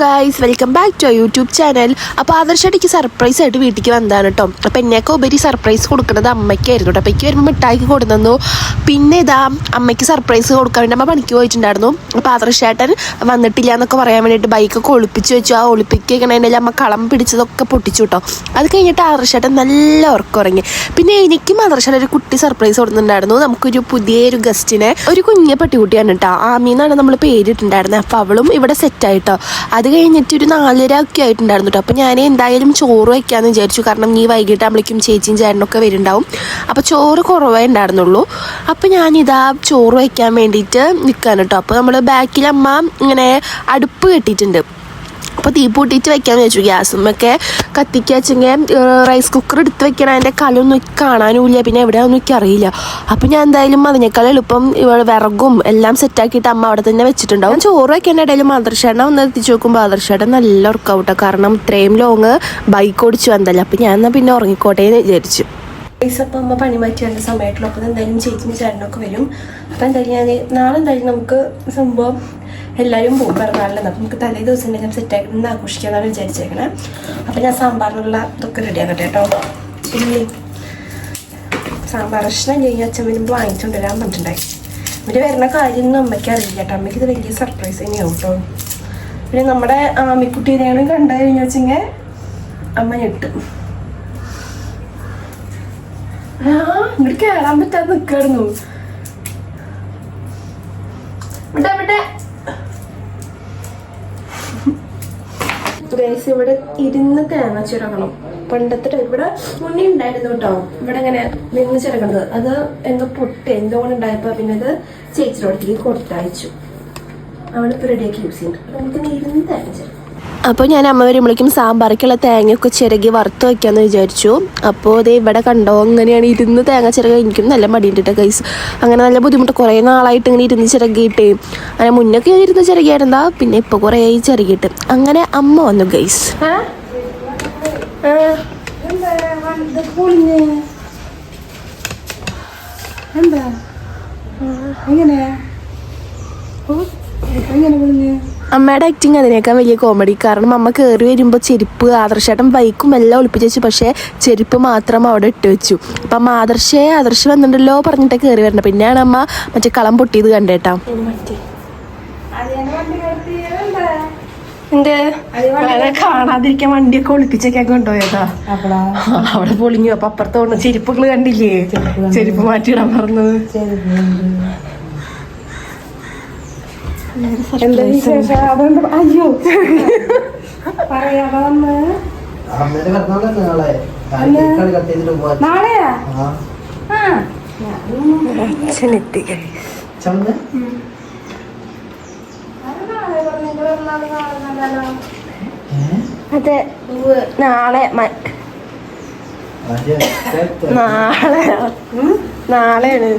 Guys welcome back to YouTube channel അപ്പോൾ ആദർശടിക്ക് surprise ആയിട്ട് വീട്ടിലേക്ക് വന്നതാണ് കേട്ടോ അപ്പോൾ എന്നെയൊക്കെ ഉപരി സർപ്രൈസ് കൊടുക്കുന്നത് അമ്മയ്ക്കായിരുന്നു കേട്ടോ അപ്പോൾ എനിക്ക് വരുമ്പോൾ മിഠായിക്ക് കൊടുന്നു പിന്നെ ഇതാ അമ്മയ്ക്ക് സർപ്രൈസ് കൊടുക്കാൻ വേണ്ടി അമ്മ പണിക്ക് പോയിട്ടുണ്ടായിരുന്നു. അപ്പോൾ ആദർശേട്ടൻ വന്നിട്ടില്ല എന്നൊക്കെ പറയാൻ വേണ്ടിയിട്ട് ബൈക്കൊക്കെ ഒളിപ്പിച്ച് വെച്ചു. ആ ഒളിപ്പിക്കണതിന്റെ അമ്മ കളം പിടിച്ചതൊക്കെ പൊട്ടിച്ചു കേട്ടോ അത് കഴിഞ്ഞിട്ട് ആദർശേട്ടൻ നല്ല ഉറക്കം ഉറങ്ങി പിന്നെ എനിക്കും ആദർശേട്ടൻ ഒരു കുട്ടി സർപ്രൈസ് കൊടുക്കുന്നുണ്ടായിരുന്നു നമുക്കൊരു പുതിയൊരു ഗസ്റ്റിനെ ഒരു കുഞ്ഞ പട്ടിക്കുട്ടിയാണ് കേട്ടോ ആമീന്നാണ് നമ്മൾ പേരിട്ടുണ്ടായിരുന്നത് അപ്പോൾ അവളും ഇവിടെ സെറ്റായിട്ടോ അത് കഴിഞ്ഞിട്ട് ഒരു നാലര ഒക്കെ ആയിട്ടുണ്ടായിരുന്നു കേട്ടോ അപ്പോൾ ഞാൻ എന്തായാലും ചോറ് വയ്ക്കാമെന്ന് വിചാരിച്ചു. കാരണം ഈ വൈകിട്ടാകുമ്പോഴേക്കും ചേച്ചിയും ചേട്ടനൊക്കെ വരുന്നുണ്ടാവും. അപ്പോൾ ചോറ് കുറവേ ഉണ്ടായിരുന്നുള്ളൂ. അപ്പോൾ ഞാനിതാ ചോറ് വയ്ക്കാൻ വേണ്ടിയിട്ട് നിൽക്കാൻ കേട്ടോ അപ്പോൾ നമ്മൾ ബാക്കിൽ അമ്മ ഇങ്ങനെ അടുപ്പ് കെട്ടിയിട്ടുണ്ട്. അപ്പോൾ തീ പൂട്ടിയിട്ട് വെക്കാന്ന് വെച്ചു ഗ്യാസുമൊക്കെ കത്തിക്ക വെച്ചെങ്കിൽ റൈസ് കുക്കർ എടുത്ത് വെക്കണം അതിന്റെ കലൊന്നും കാണാനുമില്ല പിന്നെ എവിടെയാണെന്നും എനിക്ക് അറിയില്ല. അപ്പോൾ ഞാൻ എന്തായാലും അതിനേക്കാൾ എളുപ്പം വിറകും എല്ലാം സെറ്റാക്കിയിട്ട് അമ്മ അവിടെ തന്നെ വെച്ചിട്ടുണ്ടാവും. ചോറ് വെക്കേണ്ട ഇടയിൽ മാതൃശേട്ടൻ ഒന്ന് എത്തിച്ച് നോക്കുമ്പോൾ മാതൃശേട്ടൻ നല്ല ഉറക്കാവട്ടെ. കാരണം ഇത്രയും ലോങ് ബൈക്ക് ഓടിച്ചു വന്നല്ലോ. അപ്പോൾ ഞാൻ എന്നാൽ പിന്നെ ഉറങ്ങിക്കോട്ടെ എന്ന് വിചാരിച്ചു. പൈസ അപ്പം അമ്മ പണി മാറ്റി വരുന്ന സമയത്തുള്ള അപ്പോൾ എന്തായാലും ചേച്ചിന്റെ ചേട്ടനൊക്കെ വരും. അപ്പോൾ എന്തായാലും ഞാൻ നാളെ എന്തായാലും നമുക്ക് സംഭവം എല്ലാവരും പോകും പിറന്നാളിന് അപ്പം നമുക്ക് തലേ ദിവസം എന്തെങ്കിലും സെറ്റാക്കി നിന്ന് ആഘോഷിക്കാന്നാണ് വിചാരിച്ചേക്കണേ. അപ്പോൾ ഞാൻ സാമ്പാറിനുള്ള ഇതൊക്കെ റെഡി ആക്കട്ടെ കേട്ടോ. ഇല്ലേ സാമ്പാർ കഷ്ണം കഴിഞ്ഞ അച്ഛൻ വരുമ്പോൾ വാങ്ങിച്ചുകൊണ്ട് വരാൻ പറഞ്ഞിട്ടുണ്ടായി. ഇവർ വരുന്ന കാര്യമൊന്നും അമ്മയ്ക്ക് അറിയില്ല കേട്ടോ. അമ്മയ്ക്ക് ഇത് വലിയ സർപ്രൈസ് തന്നെയാവും കേട്ടോ. പിന്നെ നമ്മുടെ ആമിക്കുട്ടീനെയാണ് കണ്ടു കഴിഞ്ഞാൽ വെച്ചെങ്കിൽ അമ്മ ഞെട്ടും. ഇങ്ങോട്ട് കേറാൻ പറ്റാതെ നിക്കായിരുന്നു. ഇവിടെ ഇരുന്ന് തേങ്ങ ചിരകണം. പണ്ടത്തെ ഇവിടെ ഉണ്ണി ഉണ്ടായിരുന്നു കേട്ടോ. ഇവിടെ ഇങ്ങനെ നിന്ന് ചിരകണത്. അത് എന്തോ പൊട്ടി എന്തോ ഉണ്ടായപ്പോ പിന്നെ അത് ചേച്ചിയുടെ അടുത്തേക്ക് കൊടുത്തയച്ചു. അവിടെ ഇപ്പൊ റെഡിയാക്കി യൂസ് ചെയ്യുന്നുണ്ട്. നമുക്കിങ്ങനെ ഇരുന്ന് തേങ്ങ ചിരകം. അപ്പോൾ ഞാൻ അമ്മ വരുമ്പോഴേക്കും സാമ്പാറിക്കുള്ള തേങ്ങയൊക്കെ ചിരകി വറുത്ത് വയ്ക്കാമെന്ന് വിചാരിച്ചു. അപ്പോൾ ഇത് ഇവിടെ കണ്ടോ അങ്ങനെയാണ് ഇരുന്ന് തേങ്ങ ചിരക എനിക്കും നല്ല മടിയിട്ടിട്ട് കൈസ് അങ്ങനെ നല്ല ബുദ്ധിമുട്ട് കുറേ നാളായിട്ട് ഇങ്ങനെ ഇരുന്ന് ചിരകിയിട്ട്. അങ്ങനെ മുന്നൊക്കെ ഞാൻ ഇരുന്ന് ചിരകിയായിരുന്നാ പിന്നെ ഇപ്പോൾ കുറേ ചിരകിയിട്ട്. അങ്ങനെ അമ്മ വന്നു ഗൈസ് എന്താ? എങ്ങനെയാ? എങ്ങനെ വിളിഞ്ഞ് അമ്മയുടെ ആക്ടിങ് അതിനേക്കാൾ വലിയ കോമഡി കാരണം അമ്മ കയറി വരുമ്പോൾ ചെരുപ്പ് ആദർശേട്ടൻ ബൈക്കും എല്ലാം ഒളിപ്പിച്ച് വെച്ചു. പക്ഷേ ചെരുപ്പ് മാത്രം അവിടെ ഇട്ട് വെച്ചു. അപ്പം അമ്മ ആദർശേ ആദർശ് വന്നിട്ടുണ്ടല്ലോ പറഞ്ഞിട്ട് കയറി വരണം. പിന്നെയാണ് അമ്മ മറ്റേ കളം പൊട്ടിയത് കണ്ടേട്ടാ. കാണാതിരിക്കാൻ വണ്ടിയൊക്കെ ഒളിപ്പിച്ചൊക്കെ കൊണ്ടുപോയതാ. അവിടെ. പൊളിഞ്ഞു. അപ്പൊ അപ്പുറത്ത് കൊണ്ട് ചെരുപ്പുകൾ കണ്ടില്ലേ? ചെരുപ്പ് മാറ്റിയിടാൻ പറഞ്ഞത് എന്താ വിശേഷം? അതുകൊണ്ട് അയ്യോ. പറയാതെ വന്ന് നാളെയാ? അച്ഛനെത്തി അതെ. നാളെ നാളെ. നാളെയാണ്.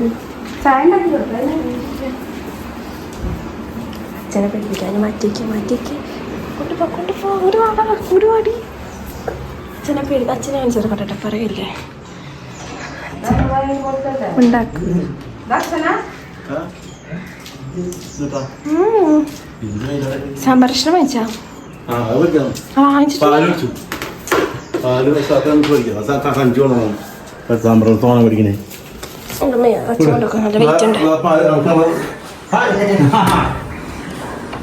ചായ ഉണ്ടാക്കി അച്ഛനെ പഠിപ്പിക്കാൻ മാറ്റിക്ക് മാറ്റിക്ക് കൊണ്ടുപോ കൊണ്ടുപോ. ഒരു വാടാ ഒരു വാടി. അച്ഛനെ പേടി അച്ഛനെ ആൻസർ പറയട്ടെ പറയില്ലേ? ഉണ്ടാക്കും. സംരക്ഷണം വെച്ചാ തോണം കൊടുക്കാൻ നല്ല വെയിറ്റ് ഉണ്ട് വെക്കാ ആ പാൽ ഇന്നിപ്പോ എന്താ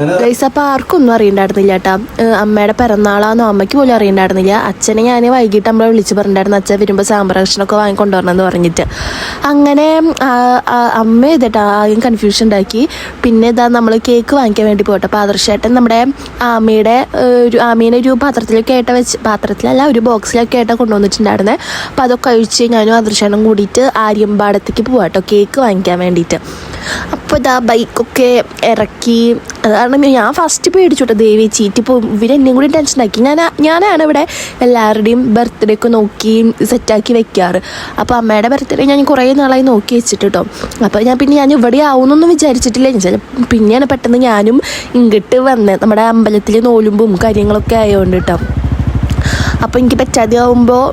ഗൈസ് അപ്പോൾ ആർക്കും ഒന്നും അറിയണ്ടായിരുന്നില്ല കേട്ടോ അമ്മയുടെ പിറന്നാളാന്നോ അമ്മയ്ക്ക് പോലും അറിയണ്ടായിരുന്നില്ല. അച്ഛനെ ഞാൻ വൈകിട്ട് നമ്മളെ വിളിച്ച് പറഞ്ഞിട്ടുണ്ടായിരുന്നു. അച്ഛൻ വരുമ്പോൾ സാമ്പാർ കഷ്ണമൊക്കെ വാങ്ങിക്കൊണ്ടുവരണമെന്ന് പറഞ്ഞിട്ട്. അങ്ങനെ അമ്മ ചെയ്തിട്ട് ആദ്യം കൺഫ്യൂഷൻ ഉണ്ടാക്കി. പിന്നെ ഇതാ നമ്മൾ കേക്ക് വാങ്ങിക്കാൻ വേണ്ടി പോട്ടെ അപ്പോൾ ആദർശേട്ടൻ നമ്മുടെ ആമയുടെ ഒരു ആമീനെ ഒരു പാത്രത്തിലൊക്കെ ആയിട്ട് വെച്ച് പാത്രത്തിലല്ല ഒരു ബോക്സിലൊക്കെ ആയിട്ട് കൊണ്ടുവന്നിട്ടുണ്ടായിരുന്നത് അപ്പോൾ അതൊക്കെ കഴിച്ച് ഞാനും ആദർശേട്ടനും കൂടിയിട്ട് ആര്യമ്പാടത്തേക്ക് പോവാട്ടോ കേക്ക് വാങ്ങിക്കാൻ വേണ്ടിയിട്ട്. അപ്പോൾ ഇതാ ബൈക്കൊക്കെ ഇറക്കി കാരണം ഞാൻ ഫസ്റ്റ് പേടിച്ചോട്ടെ ദേവി ചീറ്റി ഇപ്പോൾ ഇവരെന്നെയും കൂടി ടെൻഷൻ ആക്കി. ഞാൻ ഞാനാണ് ഇവിടെ എല്ലാവരുടെയും ബർത്ത്ഡേ ഒക്കെ നോക്കി സെറ്റാക്കി വെക്കാറ്. അപ്പോൾ അമ്മയുടെ ബർത്ത്ഡേ ഞാൻ കുറേ നാളായി നോക്കി വെച്ചിട്ട് കേട്ടോ അപ്പോൾ ഞാൻ പിന്നെ ഞാൻ ഇവിടെ ആവുമെന്നൊന്നും വിചാരിച്ചിട്ടില്ല. പിന്നെയാണ് പെട്ടെന്ന് ഞാനും ഇങ്ങോട്ട് വന്നത് നമ്മുടെ അമ്പലത്തിൽ നോലുമ്പും കാര്യങ്ങളൊക്കെ ആയതുകൊണ്ട് കേട്ടോ അപ്പോൾ എനിക്ക് പറ്റാതെ ആകുമ്പോൾ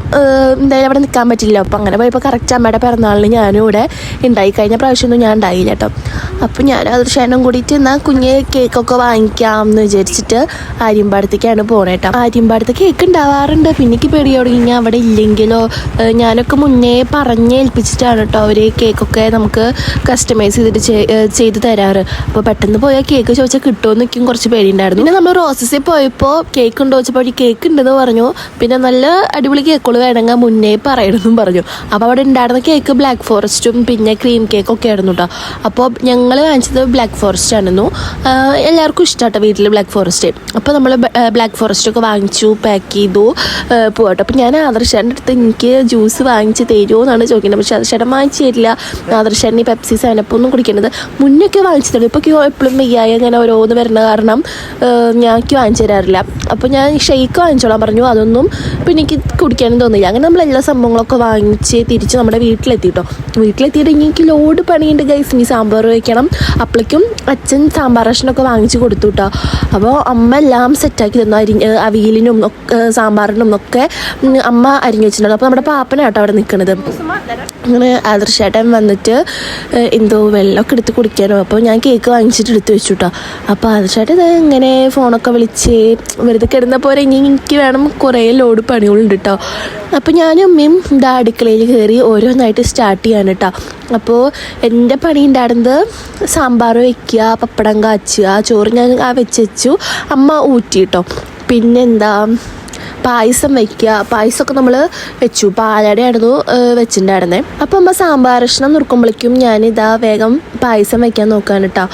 എന്തായാലും അവിടെ നിൽക്കാൻ പറ്റില്ല. അപ്പോൾ അങ്ങനെ പോയപ്പോൾ കറക്റ്റ് അമ്മയുടെ പിറന്നാളിന് ഞാനും ഇവിടെ ഉണ്ടായി കഴിഞ്ഞ പ്രാവശ്യമൊന്നും ഞാൻ ഉണ്ടായില്ല കേട്ടോ അപ്പോൾ ഞാൻ അതിർഷേനം കൂടിയിട്ട് എന്നാൽ കുഞ്ഞ് കേക്കൊക്കെ വാങ്ങിക്കാം എന്ന് വിചാരിച്ചിട്ട് ആര്യമ്പാടത്തേക്കാണ് പോണേ കേട്ടോ ആര്യമ്പാടത്ത് കേക്ക് ഉണ്ടാവാറുണ്ട് പിന്നെ എനിക്ക് പേടി തുടങ്ങി. അവിടെ ഇല്ലെങ്കിലോ ഞാനൊക്കെ മുന്നേ പറഞ്ഞ് ഏൽപ്പിച്ചിട്ടാണ് കേട്ടോ അവർ കേക്കൊക്കെ നമുക്ക് കസ്റ്റമൈസ് ചെയ്തിട്ട് ചെയ്ത് തരാറ്. അപ്പോൾ പെട്ടെന്ന് പോയാൽ കേക്ക് ചോദിച്ചാൽ കിട്ടുമോ എന്നൊക്കെയും കുറച്ച് പേടിയുണ്ടായിരുന്നു പിന്നെ നമ്മൾ റോസസിൽ പോയപ്പോൾ കേക്ക് ഉണ്ടോ ചോദിച്ചപ്പോൾ കേക്ക് ഉണ്ടെന്ന് പറഞ്ഞു. പിന്നെ നല്ല അടിപൊളി കേക്കുകൾ വേണമെങ്കിൽ മുന്നേ പറയണമെന്നും പറഞ്ഞു. അപ്പോൾ അവിടെ ഉണ്ടായിരുന്ന കേക്ക് ബ്ലാക്ക് ഫോറസ്റ്റും പിന്നെ ക്രീം കേക്കും ഒക്കെ ആയിരുന്നു കേട്ടോ അപ്പോൾ ഞങ്ങൾ വാങ്ങിച്ചത് ബ്ലാക്ക് ഫോറസ്റ്റ് ആയിരുന്നു എല്ലാവർക്കും ഇഷ്ടമാട്ടോ വീട്ടിൽ ബ്ലാക്ക് ഫോറസ്റ്റ് അപ്പോൾ നമ്മൾ ബ്ലാക്ക് ഫോറസ്റ്റ് ഒക്കെ വാങ്ങിച്ചു പാക്ക് ചെയ്തു പോകട്ടോ അപ്പോൾ ഞാൻ ആദർശേന്റെ അടുത്ത് എനിക്ക് ജ്യൂസ് വാങ്ങിച്ച് തരുമോ എന്നാണ് ചോദിക്കുന്നത്. പക്ഷേ ആദർശേട്ടൻ വാങ്ങിച്ചു തരില്ല ആദർശേട്ടൻ ഈ പെപ്സി സാനപ്പൊന്നും കുടിക്കേണ്ടത് മുന്നൊക്കെ വാങ്ങിച്ചു തരും ഇപ്പോൾ എപ്പോഴും വയ്യായ ഞാൻ ഓരോന്ന് വരുന്ന കാരണം ഞാൻ വാങ്ങിച്ചു തരാറില്ല. അപ്പോൾ ഞാൻ ഷെയ്ക്ക് വാങ്ങിച്ചോളാം പറഞ്ഞു. അതൊന്നും പിന്നെ എനിക്ക് കുടിക്കാനും തോന്നില്ല. അങ്ങനെ നമ്മൾ എല്ലാ സംഭവങ്ങളൊക്കെ വാങ്ങിച്ച് തിരിച്ച് നമ്മുടെ വീട്ടിലെത്തിയിട്ട് ഇനി എനിക്ക് ലോഡ് പണിയുണ്ട് ഗൈസ് ഇനി സാമ്പാർ വയ്ക്കണം അപ്പോഴേക്കും അച്ഛൻ സാമ്പാർ റേഷനൊക്കെ വാങ്ങിച്ച് കൊടുത്തു കേട്ടോ അപ്പോൾ അമ്മ എല്ലാം സെറ്റാക്കി തന്നു. അരി അവിയലിനും സാമ്പാറിനും ഒക്കെ അമ്മ അരിഞ്ഞു വെച്ചിട്ടുണ്ടല്ലോ അപ്പോൾ നമ്മുടെ പാപ്പനാട്ടോ അവിടെ നിൽക്കുന്നത് അങ്ങനെ ആദർശേട്ടൻ വന്നിട്ട് എന്തോ വെള്ളമൊക്കെ എടുത്ത് കുടിക്കാനോ. അപ്പോൾ ഞാൻ കേക്ക് വാങ്ങിച്ചിട്ട് എടുത്ത് വെച്ചു കേട്ടോ അപ്പോൾ ആദർശേട്ടൻ ഇങ്ങനെ ഫോണൊക്കെ വിളിച്ച് വെറുതെ കിടന്ന പോലെ ഇനി എനിക്ക് വേണം കുറേ ലോഡ് പണികളുണ്ട് കേട്ടോ അപ്പോൾ ഞാനും അമ്മയും ഇതാ അടുക്കളയിൽ കയറി ഓരോന്നായിട്ട് സ്റ്റാർട്ട് ചെയ്യാണ് കേട്ടോ അപ്പോൾ എന്റെ പണി ഉണ്ടായിരുന്നത് സാമ്പാർ വയ്ക്കുക പപ്പടം കാച്ചുക ചോറ് ഞാൻ ആ വെച്ച് വെച്ചു. അമ്മ ഊറ്റി കേട്ടോ പിന്നെന്താ പായസം വയ്ക്കുക പായസമൊക്കെ നമ്മൾ വെച്ചു. പാലട ആയിരുന്നു വെച്ചിട്ടുണ്ടായിരുന്നേ. അപ്പോൾ അമ്മ സാമ്പാർ കഷ്ണം നുറുക്കുമ്പോഴേക്കും ഞാനിതാ വേഗം പായസം വെക്കാൻ നോക്കാൻ കേട്ടോ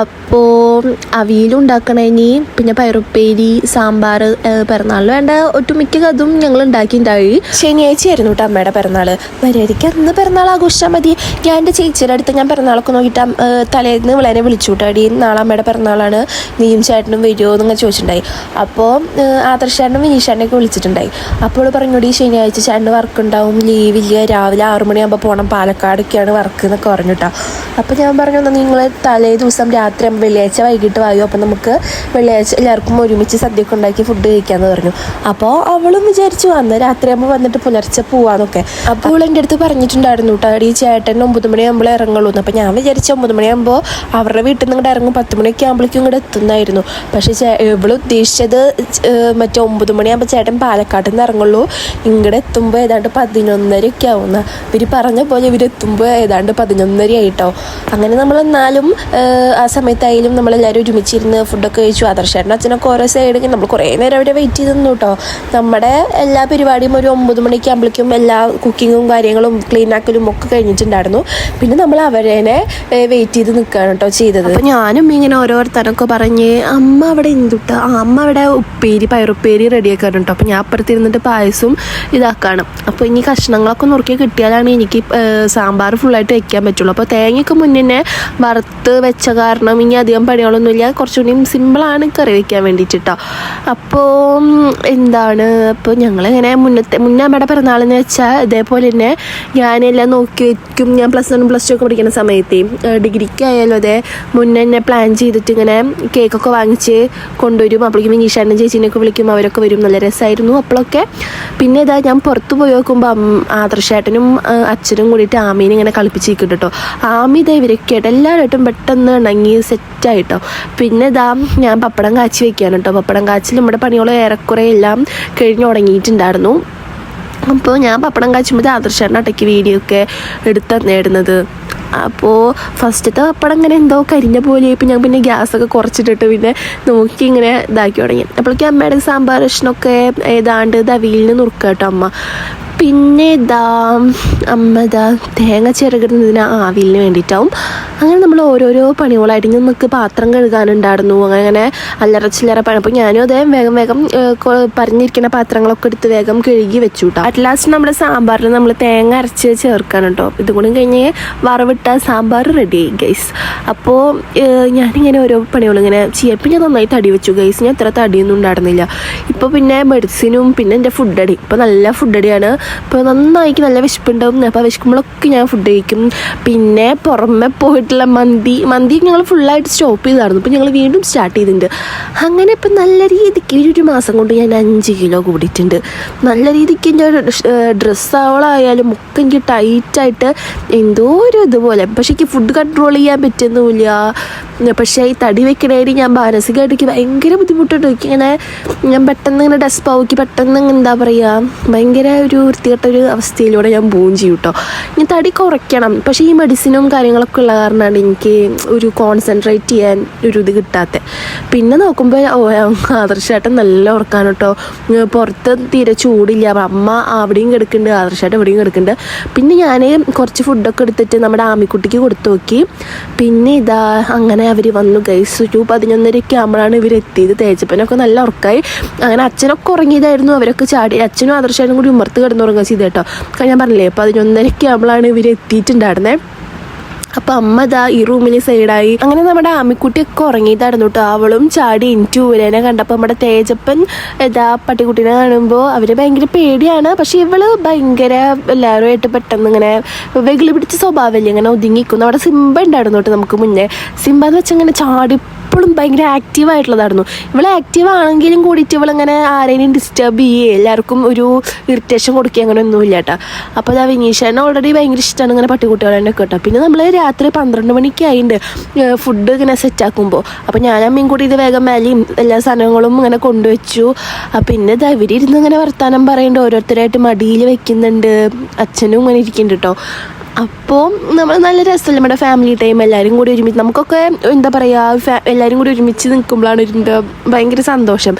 അപ്പോൾ അവിയലുണ്ടാക്കണേനി പിന്നെ പയറുപ്പേരി സാമ്പാർ പിറന്നാളിൽ വേണ്ട ഒട്ടുമിക്ക അതും ഞങ്ങൾ ഉണ്ടാക്കിയിട്ടുണ്ടായി. ശനിയാഴ്ച ആയിരുന്നു കേട്ടോ അമ്മയുടെ പിറന്നാൾ വരെയായിരിക്കും അന്ന് പിറന്നാൾ ആഘോഷിച്ചാൽ മതി. ഞാൻ എന്റെ ചേച്ചിയുടെ അടുത്ത് ഞാൻ പിറന്നാളൊക്കെ നോക്കിയിട്ട് തലേന്ന് വളരെ വിളിച്ചു കേട്ടോ നാളെ അമ്മയുടെ പിറന്നാളാണ്. നീയും ചേട്ടനും വരുമോ എന്നൊക്കെ ചോദിച്ചിട്ടുണ്ടായി. അപ്പോൾ ആദർശേട്ടനും വിനീഷേട്ടനൊക്കെ വിളിച്ചിട്ടുണ്ടായി. അപ്പോൾ പറഞ്ഞോടി ശനിയാഴ്ച ചേട്ടന് വർക്ക് ഉണ്ടാവും ലീവില്ല. രാവിലെ ആറു മണിയാകുമ്പോൾ പോകണം പാലക്കാടൊക്കെയാണ് വർക്ക് എന്നൊക്കെ പറഞ്ഞു കേട്ടോ അപ്പോൾ ഞാൻ പറഞ്ഞു നിങ്ങൾ തലേ ദിവസം രാത്രി ആകുമ്പോൾ വെള്ളിയാഴ്ച വൈകിട്ട് വായു? അപ്പോൾ നമുക്ക് വെള്ളിയാഴ്ച എല്ലാവർക്കും ഒരുമിച്ച് സദ്യയൊക്കെ ഉണ്ടാക്കി ഫുഡ് കഴിക്കാമെന്ന് പറഞ്ഞു. അപ്പോൾ അവളും വിചാരിച്ചു അന്ന് രാത്രിയാകുമ്പോൾ വന്നിട്ട് പുലർച്ചെ പോവാന്നൊക്കെ. അപ്പോൾ അവൾ എന്റെ അടുത്ത് പറഞ്ഞിട്ടുണ്ടായിരുന്നു കേട്ടോ ഈ ചേട്ടൻ ഒമ്പത് മണിയാകുമ്പോൾ ഇറങ്ങുള്ളൂ അപ്പോൾ ഞാൻ വിചാരിച്ചു ഒമ്പത് മണിയാകുമ്പോൾ അവരുടെ വീട്ടിൽ നിന്ന് ഇങ്ങോട്ട് ഇറങ്ങും. പത്ത് മണിയൊക്കെ ആകുമ്പോഴേക്കും ഇങ്ങോട്ട് എത്തുന്നായിരുന്നു. പക്ഷേ ഇവൾ ഉദ്ദേശിച്ചത് മറ്റേ ഒമ്പത് മണിയാകുമ്പോൾ ചേട്ടൻ പാലക്കാട്ടിൽ നിന്ന് ഇറങ്ങുള്ളൂ. ഇങ്ങോട്ട് എത്തുമ്പോൾ ഏതാണ്ട് പതിനൊന്നരയൊക്കെ ആവുന്ന ഇവർ പറഞ്ഞ പോലെ ഇവരെത്തുമ്പോൾ ഏതാണ്ട് പതിനൊന്നര ആയിട്ടോ അങ്ങനെ നമ്മൾ എന്നാലും ആ സമയത്തായാലും നമ്മളെല്ലാവരും ഒരുമിച്ചിരുന്ന് ഫുഡൊക്കെ കഴിച്ചു. ആദർശേട്ടൻ അച്ഛനൊക്കെ ഓരോ സൈഡ് നമ്മൾ കുറേ നേരം അവിടെ വെയിറ്റ് ചെയ്ത് കേട്ടോ നമ്മുടെ എല്ലാ പരിപാടിയും ഒരു ഒമ്പത് മണിക്ക് ആകുമ്പോഴേക്കും എല്ലാ കുക്കിങ്ങും കാര്യങ്ങളും ക്ലീൻ ആക്കലും ഒക്കെ കഴിഞ്ഞിട്ടുണ്ടായിരുന്നു. പിന്നെ നമ്മൾ അവരേനെ വെയിറ്റ് ചെയ്ത് നിൽക്കുകയാണ് കേട്ടോ ചെയ്തത്. ഞാനും ഇങ്ങനെ ഓരോരുത്തരൊക്കെ പറഞ്ഞ് അമ്മ അവിടെ എന്തുട്ടാ? അമ്മ അവിടെ ഉപ്പേരി പയറുപ്പേരി റെഡിയാക്കാറുണ്ട് കേട്ടോ. അപ്പോൾ ഞാൻ അപ്പുറത്തിരുന്നിട്ട് പായസവും ഇതാക്കാണ്. അപ്പോൾ ഇനി കഷ്ണങ്ങളൊക്കെ നുറുക്കി കിട്ടിയാലാണ് എനിക്ക് സാമ്പാർ ഫുള്ളായിട്ട് വെക്കാൻ പറ്റുള്ളൂ. അപ്പോൾ തേങ്ങയൊക്കെ മുന്നേ വറുത്ത് വെച്ച കാരണം ഇനി അധികം പണികളൊന്നുമില്ല. കുറച്ചുകൂടി സിമ്പിളാണ് കറി വെക്കാൻ വേണ്ടിയിട്ട് കേട്ടോ അപ്പോൾ എന്താണ്? അപ്പോൾ ഞങ്ങളിങ്ങനെ മുന്നത്തെ മുന്നേ അമ്മയുടെ പിറന്നാളെന്ന് വെച്ചാൽ ഇതേപോലെ തന്നെ ഞാനെല്ലാം നോക്കി വയ്ക്കും ഞാൻ പ്ലസ് വൺ പ്ലസ് ടു ഒക്കെ പഠിക്കുന്ന സമയത്ത് ഡിഗ്രിക്കായാലും അതെ മുന്നേ തന്നെ പ്ലാൻ ചെയ്തിട്ട് ഇങ്ങനെ കേക്കൊക്കെ വാങ്ങിച്ച് കൊണ്ടുവരും. അപ്പോഴേക്കും വിനീഷാനും ചേച്ചീനെയൊക്കെ വിളിക്കും. അവരൊക്കെ വരും. നല്ല രസമായിരുന്നു അപ്പോഴൊക്കെ. പിന്നെ ഇതാ ഞാൻ പുറത്ത് പോയി നോക്കുമ്പോൾ ആദർശേട്ടനും അച്ഛനും കൂടിയിട്ട് ആമീനെ ഇങ്ങനെ കളിപ്പിച്ചിരിക്കും കേട്ടോ. ആമി ഇതാ ഇവരൊക്കെ ആയിട്ട് എല്ലാവരുമായിട്ടും പെട്ടെന്ന് ഇണങ്ങി സെറ്റായിട്ടോ പിന്നെ ഇതാ ഞാൻ പപ്പടം കാച്ചി വെക്കുകയാണ് കേട്ടോ. പപ്പടം കാച്ചിൽ നമ്മുടെ പണികളെ ഏറെക്കുറെ എല്ലാം കഴിഞ്ഞു തുടങ്ങിയിട്ടുണ്ടായിരുന്നു അപ്പോൾ ഞാൻ പപ്പടം കാച്ചുമ്പോൾ ആദർശേട്ടൻ ഒട്ടയ്ക്ക് വീഡിയോ ഒക്കെ എടുത്ത് നേടുന്നത് അപ്പോൾ ഫസ്റ്റത്തെ പപ്പടം ഇങ്ങനെ എന്തോ കരിഞ്ഞ പോലെ ഇപ്പം ഞാൻ പിന്നെ ഗ്യാസൊക്കെ കുറച്ചിട്ടിട്ട് പിന്നെ നോക്കി ഇങ്ങനെ ഇതാക്കി തുടങ്ങി. അപ്പോഴേക്കും അമ്മയുടെ സാമ്പാർ കഷ്ണമൊക്കെ ഏതാണ്ട് ദവിയിൽ നിന്ന് നുറുക്കാം കേട്ടോ അമ്മ. പിന്നെ ഇതാ അമ്മ ഇതാ തേങ്ങ ചിറകിടുന്നതിന് ആവിലിന് വേണ്ടിയിട്ടാവും. അങ്ങനെ നമ്മൾ ഓരോരോ പണികളായിട്ട് നമുക്ക് പാത്രം കഴുകാനുണ്ടായിരുന്നു. അങ്ങനെ അല്ലറ ചില്ലറ പണി. അപ്പോൾ ഞാനും അതേ വേഗം വേഗം പറഞ്ഞിരിക്കുന്ന പാത്രങ്ങളൊക്കെ എടുത്ത് വേഗം കഴുകി വെച്ചു കേട്ടോ അറ്റ് ലാസ്റ്റ് നമ്മുടെ സാമ്പാറിൽ നമ്മൾ തേങ്ങ അരച്ച് ചേർക്കാൻ കേട്ടോ. ഇതും കൂടി കഴിഞ്ഞ് വറവിട്ട സാമ്പാർ റെഡി ആയി ഗൈസ് അപ്പോൾ ഞാനിങ്ങനെ ഓരോ പണികളിങ്ങനെ ചെയ്യാം. പിന്നെ നന്നായി തടി വെച്ചു ഗൈസ് ഞാൻ ഇത്ര തടിയൊന്നും ഉണ്ടായിരുന്നില്ല. ഇപ്പോൾ പിന്നെ മെഡിസിനും പിന്നെ എന്റെ അടി. ഇപ്പോൾ നല്ല ഫുഡ് അടിയാണ് നന്നായിരിക്കും നല്ല വിശപ്പുണ്ടാവും. അപ്പോൾ വിശക്കുമ്പോഴൊക്കെ ഞാൻ ഫുഡ് കഴിക്കും. പിന്നെ പുറമെ പോയിട്ടുള്ള മന്തി. മന്തി ഞങ്ങൾ ഫുള്ളായിട്ട് സ്റ്റോപ്പ് ചെയ്തായിരുന്നു. അപ്പോൾ ഞങ്ങൾ വീണ്ടും സ്റ്റാർട്ട് ചെയ്തിട്ടുണ്ട്. അങ്ങനെ ഇപ്പം നല്ല രീതിക്ക് ഒരു മാസം കൊണ്ട് ഞാൻ അഞ്ച് കിലോ കൂടിയിട്ടുണ്ട്. നല്ല രീതിക്ക് എന്റെ ഡ്രസ്സാവളായാലും ഒക്കെ എനിക്ക് ടൈറ്റായിട്ട് എന്തോ ഒരു ഇതുപോലെ. പക്ഷേ എനിക്ക് ഫുഡ് കൺട്രോൾ ചെയ്യാൻ പറ്റുന്നില്ല. പക്ഷേ ഈ തടി വെക്കണേടി ഞാൻ മാനസികമായിട്ട് എനിക്ക് ഭയങ്കര ബുദ്ധിമുട്ടുണ്ട്. എനിക്കിങ്ങനെ ഞാൻ പെട്ടെന്ന് ഇങ്ങനെ ഡെസ്പ് ആവുക്കി പെട്ടെന്ന് ഇങ്ങനെ എന്താ പറയുക ഭയങ്കര ഒരു വൃത്തികെട്ട ഒരു അവസ്ഥയിലൂടെ ഞാൻ പോവുകയും ചെയ്യും കേട്ടോ ഇനി തടി കുറയ്ക്കണം. പക്ഷേ ഈ മെഡിസിനും കാര്യങ്ങളൊക്കെ ഉള്ള കാരണമാണ് എനിക്ക് ഒരു കോൺസെൻട്രേറ്റ് ചെയ്യാൻ ഒരു ഇത് കിട്ടാത്തത് പിന്നെ നോക്കുമ്പോൾ ആദർശേട്ടൻ നല്ല ഉറക്കാണ് കേട്ടോ പുറത്ത് തീരെ ചൂടില്ല. അമ്മ അവിടെയും കിടക്കുന്നുണ്ട് ആദർശേട്ടൻ എവിടെയും കിടക്കുന്നുണ്ട്. പിന്നെ ഞാൻ കുറച്ച് ഫുഡൊക്കെ എടുത്തിട്ട് നമ്മുടെ ആമിക്കുട്ടിക്ക് കൊടുത്തു നോക്കി. പിന്നെ ഇതാ അങ്ങനെ അവർ വന്നു. ഗൈസ് ഒരു പതിനൊന്നരയ്ക്ക് ആകുമ്പോഴാണ് ഇവർ എത്തിയത്. തേജപ്പനൊക്കെ നല്ല ഉറക്കായി. അങ്ങനെ അച്ഛനൊക്കെ ഉറങ്ങിയതായിരുന്നു. അവരൊക്കെ ചാടി. അച്ഛനും ആദർശമായിട്ടും കൂടി ഉമ്മർത്ത് കിടന്നുറങ്ങുക ചെയ്ത് കേട്ടോ ഞാൻ പറഞ്ഞില്ലേ പതിനൊന്നരയ്ക്ക് ആകുമ്പോഴാണ് ഇവർ എത്തിയിട്ടുണ്ടായിരുന്നേ. അപ്പം അമ്മ ഇതാ ഈ റൂമിന് സൈഡായി. അങ്ങനെ നമ്മുടെ ആമിക്കുട്ടിയൊക്കെ ഉറങ്ങിയതായിരുന്നു കേട്ടോ. അവളും ചാടി എനിക്ക് ഊരനെ കണ്ടപ്പോൾ നമ്മുടെ തേജപ്പൻ ഇതാ പട്ടിക്കുട്ടീനെ കാണുമ്പോൾ അവർ ഭയങ്കര പേടിയാണ്. പക്ഷെ ഇവൾ ഭയങ്കര എല്ലാവരുമായിട്ട് പെട്ടെന്ന് ഇങ്ങനെ വെകിളി പിടിച്ച സ്വഭാവമല്ലേ ഇങ്ങനെ ഒതുങ്ങിക്കുന്നു അവിടെ സിംബ ഉണ്ടായിരുന്നു കേട്ടോ നമുക്ക് മുന്നേ. സിംബ എന്ന് വെച്ചാൽ ഇങ്ങനെ ചാടി എപ്പോഴും ഭയങ്കര ആക്റ്റീവ് ആയിട്ടുള്ളതായിരുന്നു. ഇവൾ ആക്റ്റീവ് ആണെങ്കിലും കൂടിയിട്ട് ഇവളിങ്ങനെ ആരെയും ഡിസ്റ്റർബ് ചെയ്യേ എല്ലാവർക്കും ഒരു ഇറിറ്റേഷൻ കൊടുക്കുക അങ്ങനെ ഒന്നുമില്ല കേട്ടോ അപ്പോൾ അതാ വിനീഷേനെ ഓൾറെഡി ഭയങ്കര ഇഷ്ടമാണ് ഇങ്ങനെ പട്ടിക്കുട്ടികളെ കേട്ടോ. പിന്നെ നമ്മൾ രാത്രി പന്ത്രണ്ട് മണിക്ക് ആയിണ്ട് ഫുഡ് ഇങ്ങനെ സെറ്റ് ആക്കുമ്പോൾ അപ്പോൾ ഞാൻ അമ്മയും കൂടി ഇത് വേഗം മേലെയും എല്ലാ സാധനങ്ങളും ഇങ്ങനെ കൊണ്ടുവച്ചു. പിന്നെ ഇതാ ഇവരിരുന്ന് ഇങ്ങനെ വർത്തമാനം പറയുന്നുണ്ട് ഓരോരുത്തരായിട്ട് മടിയിൽ വെക്കുന്നുണ്ട്. അച്ഛനും ഇങ്ങനെ ഇരിക്കുന്നുണ്ട് കേട്ടോ. അപ്പോൾ നമ്മൾ നല്ല രസമല്ലേ നമ്മുടെ ഫാമിലി ടൈം എല്ലാവരും കൂടി ഒരുമിച്ച്. നമുക്കൊക്കെ എന്താ പറയുക എല്ലാവരും കൂടി ഒരുമിച്ച് നിൽക്കുമ്പോഴാണ് എന്താ ഭയങ്കര സന്തോഷം.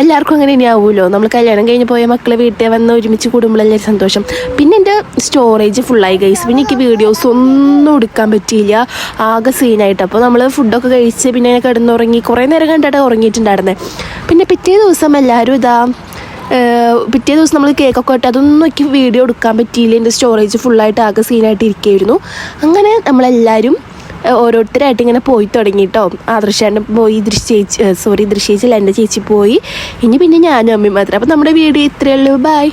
എല്ലാവർക്കും അങ്ങനെ ഇനി ആവുമല്ലോ നമ്മൾ കല്യാണം കഴിഞ്ഞ് പോയ മക്കളെ വീട്ടിൽ വന്ന് ഒരുമിച്ച് കൂടുമ്പോഴല്ലേ സന്തോഷം. പിന്നെ എന്റെ സ്റ്റോറേജ് ഫുള്ളായി ഗൈസ് പിന്നെ എനിക്ക് വീഡിയോസ് ഒന്നും എടുക്കാൻ പറ്റിയില്ല. ആകെ സീനായിട്ട് അപ്പോൾ നമ്മൾ ഫുഡൊക്കെ കഴിച്ച് പിന്നെ കിടന്നുറങ്ങി കുറേ നേരം കണ്ടിട്ട് ഉറങ്ങിയിട്ടുണ്ടായിരുന്നേ. പിന്നെ പിറ്റേ ദിവസം എല്ലാവരും ഇതാ പിറ്റേ ദിവസം നമ്മൾ കേക്കൊക്കെ ഇട്ട് അതൊന്നും എനിക്ക് വീഡിയോ എടുക്കാൻ പറ്റിയില്ല. എന്റെ സ്റ്റോറേജ് ഫുള്ളായിട്ട് ആകെ സീനായിട്ട് ഇരിക്കുകയായിരുന്നു അങ്ങനെ നമ്മളെല്ലാവരും ഓരോരുത്തരായിട്ട് ഇങ്ങനെ പോയി തുടങ്ങിയിട്ടോ ആദർശാന്റെ പോയി ദൃശ്യ ചേച്ചി സോറി ദൃശ്യ ചേച്ചില്ല എന്റെ ചേച്ചി പോയി. ഇനി പിന്നെ ഞാനും അമ്മയും മാത്രം. അപ്പം നമ്മുടെ വീഡിയോ ഇത്രയേ ഉള്ളൂ. ബൈ